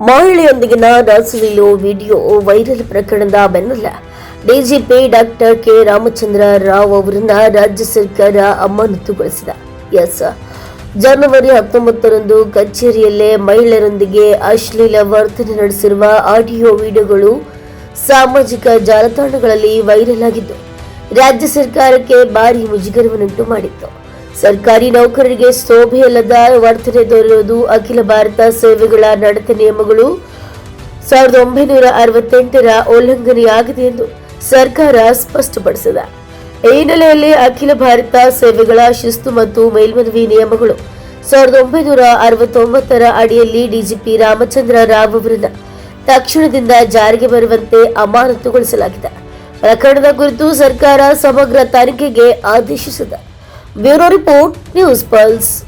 ಮಹಿಳೆಯೊಂದಿಗಿನ ರಾಸಲೀಲು video, viral ಪ್ರಕರಣದ ಬೆನ್ನಲ್ಲ. DGP doctor K. Ramachandra Rao ಅವರನ್ನ ರಾಜ್ಯ ಸರ್ಕಾರ ಅಮಾನತುಗೊಳಿಸಿದ. ಎಸ್. ಜನವರಿ ಹತ್ತೊಂಬತ್ತರಂದು ಕಚೇರಿಯಲ್ಲೇ ಮಹಿಳೆಯರೊಂದಿಗೆ ಅಶ್ಲೀಲ ವರ್ತನೆ ನಡೆಸಿರುವ ಆಡಿಯೋ ವಿಡಿಯೋಗಳು ಸಾಮಾಜಿಕ ಜಾಲತಾಣಗಳಲ್ಲಿ ವೈರಲ್ ಆಗಿದ್ದು, ರಾಜ್ಯ ಸರ್ಕಾರಕ್ಕೆ ಭಾರಿ ಮುಜುಗರವನ್ನುಂಟು ಮಾಡಿತ್ತು. ಸರ್ಕಾರಿ ನೌಕರರಿಗೆ ಶೋಭೆಯಲ್ಲದ ವರ್ತನೆ ದೊರೆಯುವುದು ಅಖಿಲ ಭಾರತ ಸೇವೆಗಳ ನಡತೆ ನಿಯಮಗಳು. ಸಾವಿರದ ಒಂಬೈನೂರ ಅರವತ್ತೆಂಟರ ಉಲ್ಲಂಘನೆಯಾಗಿದೆ ಎಂದು ಸರ್ಕಾರ ಸ್ಪಷ್ಟಪಡಿಸಿದೆ. ಈ ಹಿನ್ನೆಲೆಯಲ್ಲಿ ಅಖಿಲ ಭಾರತ ಸೇವೆಗಳ ಶಿಸ್ತು ಮತ್ತು ಮೇಲ್ಮನವಿ ನಿಯಮಗಳು. ಸಾವಿರದ ಒಂಬೈನೂರ ಅರವತ್ತೊಂಬತ್ತರ ಅಡಿಯಲ್ಲಿ ಡಿಜಿಪಿ ರಾಮಚಂದ್ರ ರಾವ್ ಅವರನ್ನ ತಕ್ಷಣದಿಂದ ಜಾರಿಗೆ ಬರುವಂತೆ ಅಮಾನತುಗೊಳಿಸಲಾಗಿದೆ. ಪ್ರಕರಣದ ಕುರಿತು ಸರ್ಕಾರ ಸಮಗ್ರ ತನಿಖೆಗೆ ಆದೇಶಿಸಿದೆ. Bureau Report News Pulse.